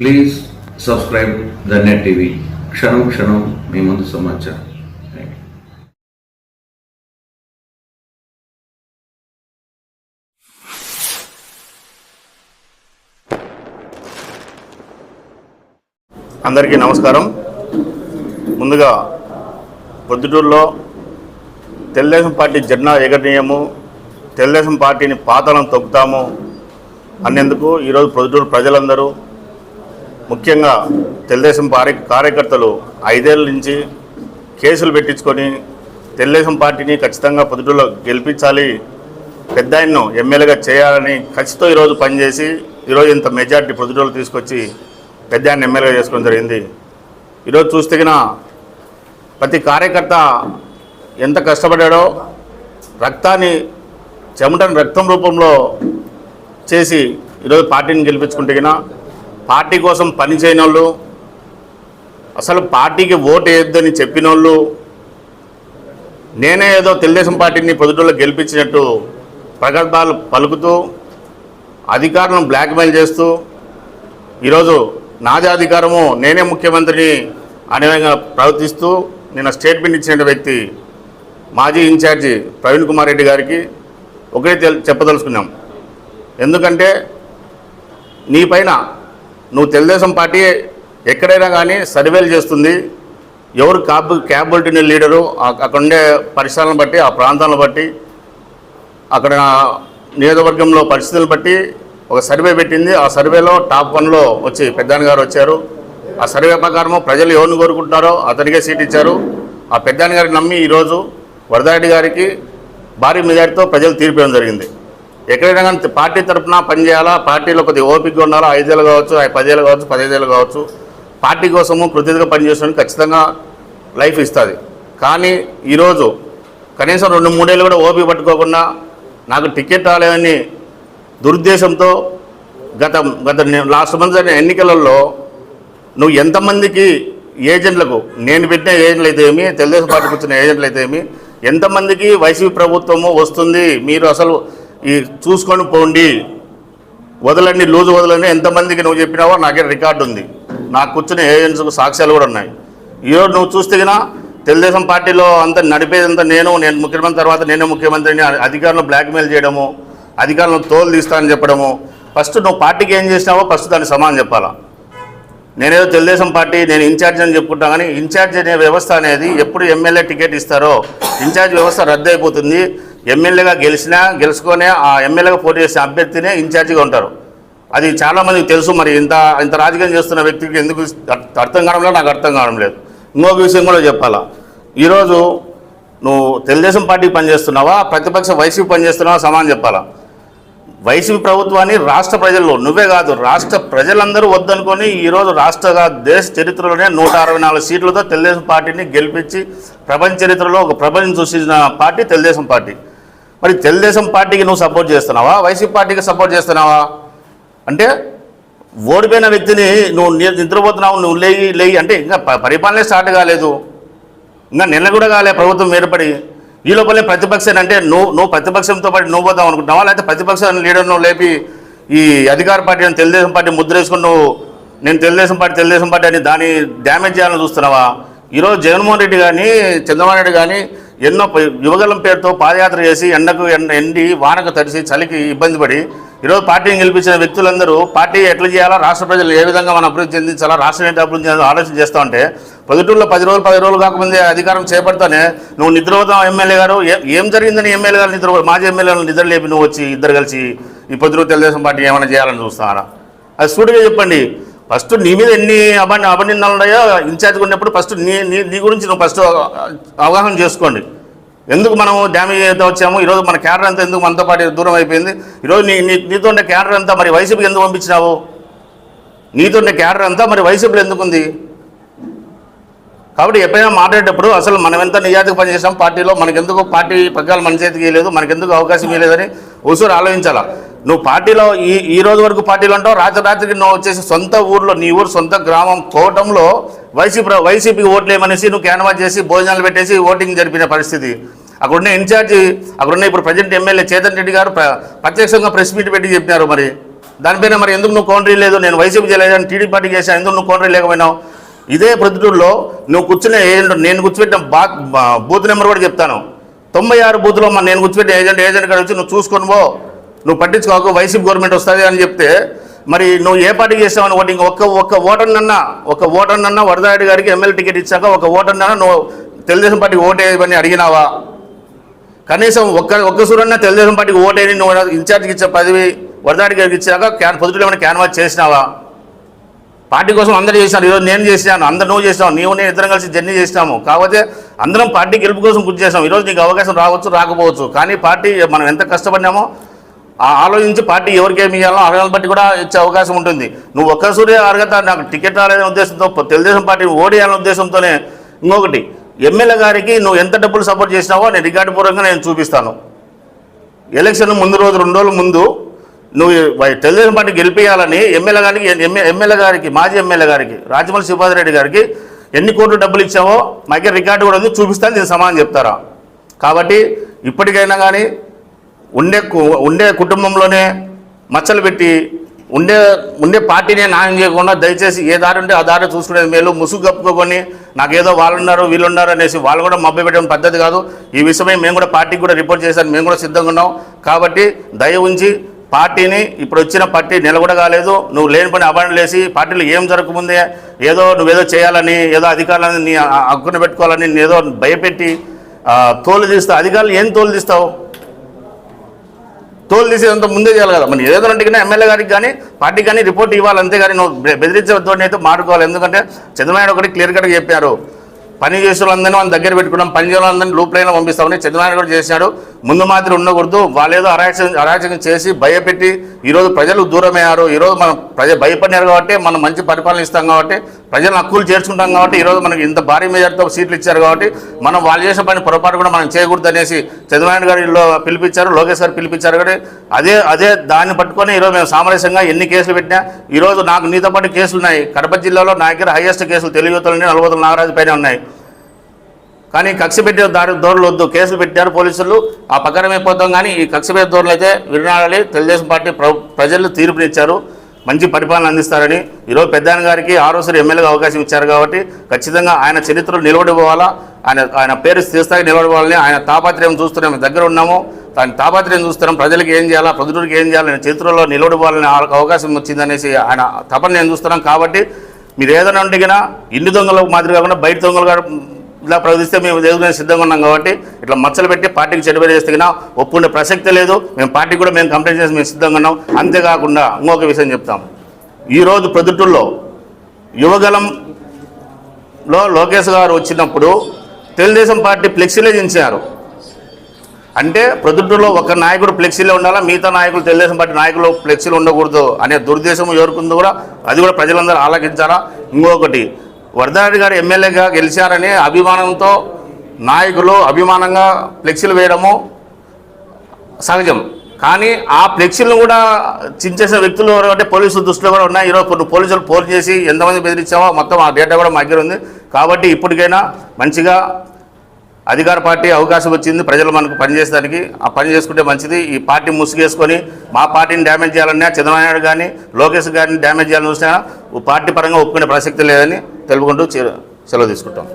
Please subscribe the net TV క్షణం క్షణం మీ ముందు సమాచారం. అందరికీ నమస్కారం. ముందుగా పొద్దుటూరులో తెలుగుదేశం పార్టీ జెండా ఎగరనీయము తెలుగుదేశం పార్టీని పాతాళం తొక్కుతాము అనేందుకు ఈరోజు పొద్దుటూరు ప్రజలందరూ ముఖ్యంగా తెలుగుదేశం పార్టీ కార్యకర్తలు ఐదేళ్ళ నుంచి కేసులు పెట్టించుకొని తెలుగుదేశం పార్టీని ఖచ్చితంగా పొద్దుటూరులో గెలిపించాలి పెద్ద ఆయన్ను ఎమ్మెల్యేగా చేయాలని ఖచ్చితం ఈరోజు పనిచేసి ఈరోజు ఇంత మెజార్టీ పొద్దుటూరులో తీసుకొచ్చి పెద్ద ఆయన ఎమ్మెల్యేగా చేసుకోవడం జరిగింది. ఈరోజు చూస్తే ప్రతి కార్యకర్త ఎంత కష్టపడ్డాడో రక్తాన్ని చెమటని రక్తం రూపంలో చేసి ఈరోజు పార్టీని గెలిపించుకుంటే పార్టీ కోసం పనిచేయని వాళ్ళు అసలు పార్టీకి ఓటు వేయొద్దని చెప్పిన వాళ్ళు నేనే ఏదో తెలుగుదేశం పార్టీని పొద్దుటూరులో గెలిపించినట్టు ప్రగల్భాలు పలుకుతూ అధికారులను బ్లాక్మెయిల్ చేస్తూ ఈరోజు నాదే అధికారము నేనే ముఖ్యమంత్రిని అనే విధంగా ప్రవర్తిస్తూ నిన్న స్టేట్మెంట్ ఇచ్చిన వ్యక్తి మాజీ ఇన్ఛార్జి ప్రవీణ్ కుమార్ రెడ్డి గారికి ఒకటే తెల్ చెప్పదలుచుకున్నాం. ఎందుకంటే నీ పైన నువ్వు తెలుగుదేశం పార్టీ ఎక్కడైనా కానీ సర్వేలు చేస్తుంది ఎవరు క్యాబ్ క్యాబిలిటీ లీడరు అక్కడ ఉండే పరిసరాలను బట్టి ఆ ప్రాంతాలను బట్టి అక్కడ నియోజకవర్గంలో పరిస్థితులను బట్టి ఒక సర్వే పెట్టింది. ఆ సర్వేలో టాప్ వన్లో వచ్చి పెద్దాని గారు వచ్చారు. ఆ సర్వే ప్రకారము ప్రజలు ఎవరిని కోరుకుంటున్నారో అతనికే సీట్ ఇచ్చారు. ఆ పెద్దాని గారిని నమ్మి ఈరోజు వరదారెడ్డి గారికి భారీ మెజార్టీతో ప్రజలు తీర్పేయడం జరిగింది. ఎక్కడైనా కానీ పార్టీ తరఫున పనిచేయాలా పార్టీలో కొద్దిగా ఓపిక ఉండాలా? ఐదేళ్ళు కావచ్చు పదేళ్ళు కావచ్చు పదిహేదేళ్ళు కావచ్చు. పార్టీ కోసము కృతజ్ఞతగా పనిచేసడానికి ఖచ్చితంగా లైఫ్ ఇస్తుంది. కానీ ఈరోజు కనీసం రెండు మూడేళ్ళు కూడా ఓపిక పట్టుకోకుండా నాకు టికెట్ రాలేదని దురుద్దేశంతో గత గత లాస్ట్ మంత్ జరిగిన ఎన్నికలలో నువ్వు ఎంతమందికి ఏజెంట్లకు నేను పెట్టిన ఏజెంట్లు అయితే ఏమి తెలుగుదేశం పార్టీకి వచ్చిన ఏజెంట్లు అయితే ఏమి ఎంతమందికి వైసీపీ ప్రభుత్వము వస్తుంది? మీరు అసలు ఈ చూసుకొని పోండి. వదలండి లూజు వదలండి. ఎంతమందికి నువ్వు చెప్పినావో నాకే రికార్డు ఉంది. నాకు కూర్చున్న ఏజెంట్స్కు సాక్ష్యాలు కూడా ఉన్నాయి. ఈరోజు నువ్వు చూస్తే కదా తెలుగుదేశం పార్టీలో అంత నడిపేదంతా నేను నేను ముఖ్యమంత్రి తర్వాత నేనే ముఖ్యమంత్రిని అధికారులను బ్లాక్మెయిల్ చేయడము అధికారులను తోలు తీస్తానని చెప్పడము. ఫస్ట్ నువ్వు పార్టీకి ఏం చేసినావో ఫస్ట్ దానికి సమానం చెప్పాలా? నేనేదో తెలుగుదేశం పార్టీ నేను ఇన్ఛార్జ్ అని చెప్పుకుంటా కానీ ఇన్ఛార్జ్ అనే వ్యవస్థ అనేది ఎప్పుడు ఎమ్మెల్యే టికెట్ ఇస్తారో ఇన్ఛార్జ్ వ్యవస్థ రద్దు అయిపోతుంది ఎమ్మెల్యేగా గెలిచినా గెలుచుకొని ఆ ఎమ్మెల్యేగా పోటీ చేసే అభ్యర్థినే ఇన్ఛార్జిగా ఉంటారు. అది చాలామందికి తెలుసు మరి ఇంత ఇంత రాజకీయం చేస్తున్న వ్యక్తికి ఎందుకు అర్థం కావడం నాకు అర్థం కావడం లేదు. ఇంకొక విషయం కూడా చెప్పాలా. ఈరోజు నువ్వు తెలుగుదేశం పార్టీ పనిచేస్తున్నావా ప్రతిపక్ష వైసీపీ పనిచేస్తున్నావా సమానం చెప్పాలా. వైసీపీ ప్రభుత్వాన్ని రాష్ట్ర ప్రజల్లో నువ్వే కాదు రాష్ట్ర ప్రజలందరూ వద్దనుకొని ఈరోజు రాష్ట్ర దేశ చరిత్రలోనే నూట అరవై నాలుగు సీట్లతో తెలుగుదేశం పార్టీని గెలిపించి ప్రపంచ చరిత్రలో ఒక ప్రపంచం సృష్టించిన పార్టీ తెలుగుదేశం పార్టీ. మరి తెలుగుదేశం పార్టీకి నువ్వు సపోర్ట్ చేస్తున్నావా? వైసీపీ పార్టీకి సపోర్ట్ చేస్తున్నావా? అంటే ఓడిపోయిన వ్యక్తిని నువ్వు నిద్రపోతున్నావు నువ్వు లేయి లేయి అంటే ఇంకా పరిపాలనే స్టార్ట్ కాలేదు. ఇంకా నిన్న కూడా కాలే ప్రభుత్వం ఏర్పడి. ఈ లోపలే ప్రతిపక్షం అంటే నువ్వు నువ్వు ప్రతిపక్షంతో పాటు నువ్వు పోతావు అనుకుంటున్నావా? లేకపోతే ప్రతిపక్ష లీడర్ నువ్వు లేపి ఈ అధికార పార్టీ అని తెలుగుదేశం పార్టీ ముద్ర వేసుకుని నువ్వు నేను తెలుగుదేశం పార్టీ తెలుగుదేశం పార్టీ అని దాన్ని డ్యామేజ్ చేయాలని చూస్తున్నావా? ఈరోజు జగన్మోహన్ రెడ్డి కానీ చంద్రబాబు నాయుడు కానీ ఎన్నో ప- యువగలం పేరుతో పాదయాత్ర చేసి ఎండకు ఎండ ఎండి వానకు తడిసి చలికి ఇబ్బంది పడి ఈరోజు పార్టీని గెలిపించిన వ్యక్తులందరూ పార్టీ ఎట్లా చేయాలా రాష్ట్ర ప్రజలు ఏ విధంగా మనం అభివృద్ధి చెందించాలా రాష్ట్రం ఏంటి అభివృద్ధి చెందాలో ఆలోచన చేస్తూ ఉంటే పొద్దుటూరులో పది రోజులు పది రోజులు కాకముందే అధికారం చేపడతానే నువ్వు నిద్రపోతావు ఎమ్మెల్యే గారు ఏం జరిగిందని ఎమ్మెల్యే గారు నిద్ర మాజీ ఎమ్మెల్యే నిద్ర లేపి నువ్వు వచ్చి ఇద్దరు కలిసి ఈ పొద్దుటూరు తెలుగుదేశం పార్టీ ఏమైనా చేయాలని చూస్తారా అది సూటిగా చెప్పండి. ఫస్ట్ నీ మీద ఎన్ని అబని అభినందనలు ఉన్నాయో ఇన్ఛార్జ్ ఉన్నప్పుడు ఫస్ట్ నీ నీ నీ గురించి నువ్వు ఫస్ట్ అవగాహన చేసుకోండి. ఎందుకు మనం డ్యామేజ్ అయితే వచ్చాము? ఈరోజు మన క్యాడర్ అంతా ఎందుకు మనతో పాటు దూరం అయిపోయింది? ఈరోజు నీ నీ నీతో ఉండే క్యాడర్ అంతా మరి వైసీపీకి ఎందుకు పంపించినావు? నీతో ఉండే క్యాడర్ అంతా మరి వైసీపీలో ఎందుకుంది? కాబట్టి ఎప్పుడైనా మాట్లాడేటప్పుడు అసలు మనం ఎంత నిజాతికి పనిచేసాం పార్టీలో మనకెందుకు పార్టీ పగ్గాలు మన చేతికి లేదు మనకెందుకు అవకాశం ఇవ్వలేదని ఉసూరు ఆలోచించాలా? నువ్వు పార్టీలో ఈ ఈ రోజు వరకు పార్టీలో ఉంటావు రాత్రరాత్రికి నువ్వు వచ్చేసి సొంత ఊర్లో నీ ఊరు సొంత గ్రామం కోటంలో వైసీపీ వైసీపీకి ఓట్లేమనేసి నువ్వు క్యాన్వాస్ చేసి భోజనాలు పెట్టేసి ఓటింగ్ జరిపిన పరిస్థితి. అక్కడున్న ఇన్ఛార్జి అక్కడున్న ఇప్పుడు ప్రజెంట్ ఎమ్మెల్యే చేతన్ రెడ్డి గారు ప్ర- ప్రత్యక్షంగా ప్రెస్ మీట్ పెట్టి చెప్పినారు మరి. దానిపైన మరి ఎందుకు నువ్వు కౌంటరీ లేదు? నేను వైసీపీ చేయలేదు టీడీపీ పార్టీ చేశాను ఎందుకు నువ్వు కౌంటరీ లేకపోయినావు? ఇదే ప్రొద్దుటూరులో నువ్వు కూర్చునే ఏజెంట్ నేను కూర్చోబెట్టిన బా బూత్ నెంబర్ కూడా చెప్తాను. తొంభై ఆరు బూత్లో మన నేను కూర్చోబెట్టిన ఏజెంట్ ఏజెంట్ కాడ వచ్చి నువ్వు చూసుకొని పో. నువ్వు పట్టించుకోకు వైసీపీ గవర్నమెంట్ వస్తుంది అని చెప్తే మరి నువ్వు ఏ పార్టీకి చేసావని ఒకటి ఒక్క ఒక్క ఓటర్నన్నా ఒక ఓటర్నన్నా వరదారెడ్డి గారికి ఎమ్మెల్యే టికెట్ ఇచ్చాక ఒక ఓటర్నన్నా నువ్వు తెలుగుదేశం పార్టీకి ఓటేయమని అడిగినావా? కనీసం ఒక్క ఒక్క సూరన్న తెలుగుదేశం పార్టీకి ఓటేని నువ్వు ఇన్ఛార్జ్కి ఇచ్చే పదవి వరదాడి గారికి ఇచ్చాక క్యాన్ పొద్దుట ఏమైనా క్యాన్వాస్ చేసినావా? పార్టీ కోసం అందరూ చేసినారు ఈరోజు నేను చేసినాను అందరు నువ్వు చేసినావు నీవు నేను ఇద్దరం కలిసి జర్నీ చేసినాము. కాకపోతే అందరం పార్టీ గెలుపు కోసం గుర్తు చేసాం ఈరోజు నీకు అవకాశం రావచ్చు రాకపోవచ్చు. కానీ పార్టీ మనం ఎంత కష్టపడినామో ఆలోచించి పార్టీ ఎవరికేమి ఇవ్వాలో అర్హతను బట్టి కూడా ఇచ్చే అవకాశం ఉంటుంది. నువ్వు ఒక్కసూరి అర్హత నాకు టికెట్ రాలేదనే ఉద్దేశంతో తెలుగుదేశం పార్టీ ఓడియాలనే ఉద్దేశంతోనే ఇంకొకటి ఎమ్మెల్యే గారికి నువ్వు ఎంత డబ్బులు సపోర్ట్ చేసినావో నేను రికార్డు పూర్వకంగా నేను చూపిస్తాను. ఎలక్షన్ ముందు రోజు రెండు రోజుల ముందు నువ్వు తెలుగుదేశం పార్టీ గెలిపించాలని ఎమ్మెల్యే గారికి ఎమ్మెల్యే గారికి మాజీ ఎమ్మెల్యే గారికి రాజమౌళి శివాజీ రెడ్డి గారికి ఎన్ని కోట్లు డబ్బులు ఇచ్చావో మాకే రికార్డు కూడా ఉంది చూపిస్తాను దీనికి సమాధానం చెప్తారా? కాబట్టి ఇప్పటికైనా కానీ ఉండే కు- ఉండే కుటుంబంలోనే మచ్చలు పెట్టి ఉండే ఉండే పార్టీనే న్యాయం చేయకుండా దయచేసి ఏ దారి ఉంటే ఆ దారి చూసుకునేది మేలు. ముసుగు కప్పుకోకొని నాకేదో వాళ్ళు ఉన్నారు వీళ్ళు ఉన్నారు అనేసి వాళ్ళు కూడా మబ్బి పెట్టడం పద్ధతి కాదు. ఈ విషయమై మేము కూడా పార్టీకి కూడా రిపోర్ట్ చేశాను. మేము కూడా సిద్ధంగా ఉన్నాం. కాబట్టి దయ ఉంచి పార్టీని ఇప్పుడు వచ్చిన పార్టీ నిలబడ కాలేదు. నువ్వు లేని పని అబాండ పార్టీలో ఏం జరగకముందే ఏదో నువ్వేదో చేయాలని ఏదో అధికారులని నీ హక్కును పెట్టుకోవాలని ఏదో భయపెట్టి తోలు తీస్తావు అధికారులు ఏం తోలు తీస్తావు? తోలు తీసేదంతా ముందే చేయాలి కదా. మరి ఏదో అంటే ఎమ్మెల్యే గారికి కానీ పార్టీకి కానీ రిపోర్ట్ ఇవ్వాలి అంతేగాని నువ్వు బె- అయితే మారుకోవాలి. ఎందుకంటే చంద్రబాబు ఒకటి క్లియర్ కట్గా చెప్పారు. పని చేసే వాళ్ళందరినీ మన దగ్గర పెట్టుకున్నాం పని చేసే వాళ్ళందరినీ పంపిస్తామని చంద్రబాబు కూడా చేశాడు. ముందు మాత్రం ఉండకూడదు. వాళ్ళు ఏదో అరాచకం అరాచకం చేసి భయపెట్టి ఈరోజు ప్రజలు దూరమయ్యారు. ఈరోజు మనం ప్రజ భయపడినారు కాబట్టి మనం మంచి పరిపాలన ఇస్తాం కాబట్టి ప్రజలను హక్కులు చేర్చుకుంటాం కాబట్టి ఈరోజు మనకి ఇంత భారీ మెజార్టీతో సీట్లు ఇచ్చారు కాబట్టి మనం వాళ్ళు చేసిన పని పొరపాటు కూడా మనం చేయకూడదు అనేసి చంద్రబాబు గారు పిలిపించారు లోకేష్ గారు పిలిపించారు కాబట్టి అదే అదే దాన్ని పట్టుకొని ఈరోజు మేము సామరస్యంగా ఎన్ని కేసులు పెట్టినా ఈరోజు నాకు నీతో పాటు కేసులు ఉన్నాయి కడప జిల్లాలో నా దగ్గర హైయెస్ట్ కేసులు తెలుగుతలని నలభై నాగరాజు పైన ఉన్నాయి. కానీ కక్ష పెట్టే దారి దూరలు వద్దు. కేసులు పెట్టారు పోలీసులు ఆ పక్కన అయిపోతాం కానీ ఈ కక్ష పెట్టే దూరలు అయితే వినాలి తెలుగుదేశం పార్టీ ప్ర- ప్రజలు తీర్పునిచ్చారు. మంచి పరిపాలన అందిస్తారని ఈరోజు పెద్దాయన గారికి ఆరోసారి ఎమ్మెల్యేగా అవకాశం ఇచ్చారు కాబట్టి ఖచ్చితంగా ఆయన చరిత్రలు నిలబడిపోవాలా. ఆయన ఆయన పేరు స్థిరస్థాయి నిలబడిపోవాలని ఆయన తాపత్రయం చూస్తున్నాం మేము దగ్గర ఉన్నాము. దాని తాపత్రయం చూస్తున్నాం. ప్రజలకు ఏం చేయాలా ప్రజలకు ఏం చేయాలి చరిత్రలో నిలబడిపోవాలని ఆ- అవకాశం వచ్చిందనేసి ఆయన తపన నేను చూస్తున్నాం కాబట్టి మీరు ఏదైనా ఉంటే ఇన్ని దొంగలకు మాదిరి కాకుండా బయట దొంగలు ఇలా ప్రవర్తిస్తే మేము ఎదుగునే సిద్ధంగా ఉన్నాం కాబట్టి ఇట్లా మచ్చలు పెట్టి పార్టీకి చెడు చేస్తే ఒప్పుకునే ప్రసక్తి లేదు. మేము పార్టీ కూడా మేము కంప్లైంట్ చేసి మేము సిద్ధంగా ఉన్నాం. అంతేకాకుండా ఇంకొక విషయం చెప్తాం. ఈరోజు ప్రొద్దుటూరులో యువగలంలో లోకేష్ గారు వచ్చినప్పుడు తెలుగుదేశం పార్టీ ఫ్లెక్సీలే దించారు అంటే ప్రొద్దుటూరులో ఒక నాయకుడు ఫ్లెక్సీలో ఉండాలా మిగతా నాయకులు తెలుగుదేశం పార్టీ నాయకులు ఫ్లెక్సీలు ఉండకూడదు అనే దుర్దేశం ఎవరుకుందో కూడా అది కూడా ప్రజలందరూ ఆలోచించాలా ఇంకొకటి వరదారెడ్డి గారు ఎమ్మెల్యేగా గెలిచారని అభిమానంతో నాయకులు అభిమానంగా ఫ్లెక్సీలు వేయడము సహజం. కానీ ఆ ఫ్లెక్సీలను కూడా చించేసిన వ్యక్తులు ఎవరు అంటే పోలీసుల దృష్టిలో కూడా ఉన్నాయి. ఈరోజు పోలీసులు ఫోన్ చేసి ఎంతమంది బెదిరించామో మొత్తం ఆ డేటా కూడా మా దగ్గర ఉంది. కాబట్టి ఇప్పటికైనా మంచిగా అధికార పార్టీ అవకాశం వచ్చింది ప్రజలు మనకు పనిచేసేదానికి ఆ పని చేసుకుంటే మంచిది. ఈ పార్టీ ముసుగేసుకొని మా పార్టీని డ్యామేజ్ చేయాలన్నా చంద్రబాబు కానీ లోకేష్ గారిని డ్యామేజ్ చేయాలని చూసినా పార్టీ పరంగా ఒప్పుకునే ప్రసక్తి లేదని తెలుపుకుంటూ సెలవు తీసుకుంటాం.